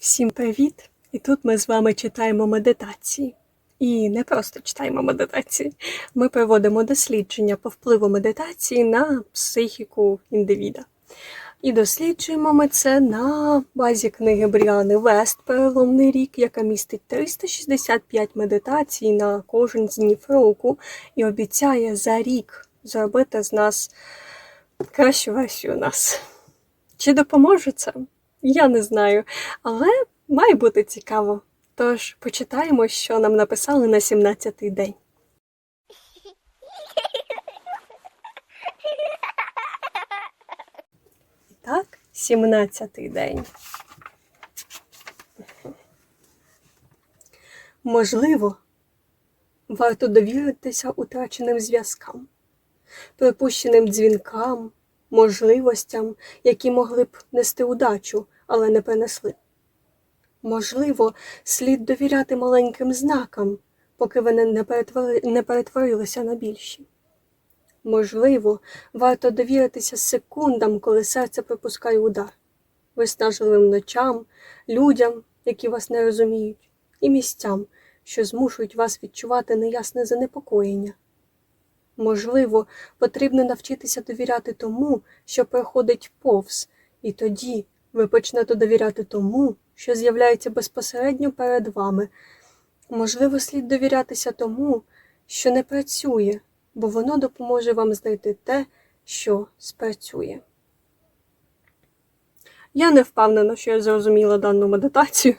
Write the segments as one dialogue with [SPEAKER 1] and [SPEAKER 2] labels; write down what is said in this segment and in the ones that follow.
[SPEAKER 1] Всім привіт! І тут ми з вами читаємо медитації. І не просто читаємо медитації. Ми проводимо дослідження по впливу медитації на психіку індивіда. І досліджуємо ми це на базі книги Бріани Вест Переломний рік, яка містить 365 медитацій на кожен з днів року і обіцяє за рік зробити з нас кращу версію нас. Чи допоможе це? Я не знаю, але має бути цікаво. Тож почитаємо, що нам написали на 17-й день. І так, 17-й день. Можливо, варто довіритися утраченим зв'язкам, припущеним дзвінкам, можливостям, які могли б нести удачу, але не принесли. Можливо, слід довіряти маленьким знакам, поки вони не, перетвори... не перетворилися на більші. Можливо, варто довіритися секундам, коли серце пропускає удар, виснажливим ночам, людям, які вас не розуміють, і місцям, що змушують вас відчувати неясне занепокоєння. Можливо, потрібно навчитися довіряти тому, що проходить повз, і тоді ви почнете довіряти тому, що з'являється безпосередньо перед вами. Можливо, слід довірятися тому, що не працює, бо воно допоможе вам знайти те, що спрацює. Я не впевнена, що я зрозуміла дану медитацію,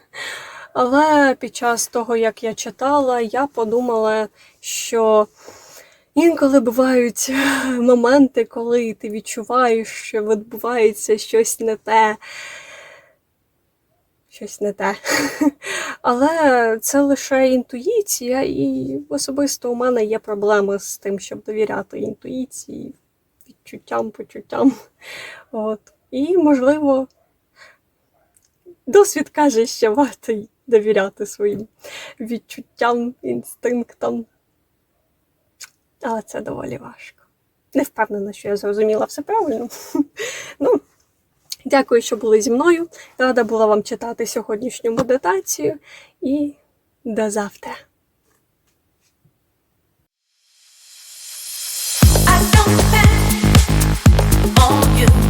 [SPEAKER 1] але під час того, як я читала, я подумала, що інколи бувають моменти, коли ти відчуваєш, що відбувається щось не те. Щось не те. Але це лише інтуїція, і особисто у мене є проблеми з тим, щоб довіряти інтуїції, відчуттям, почуттям. От. І, можливо, досвід каже, що варто довіряти своїм відчуттям, інстинктам. Але це доволі важко. Не впевнена, що я зрозуміла все правильно. Ну, Дякую, що були зі мною. Рада була вам читати сьогоднішню медитацію і до завтра.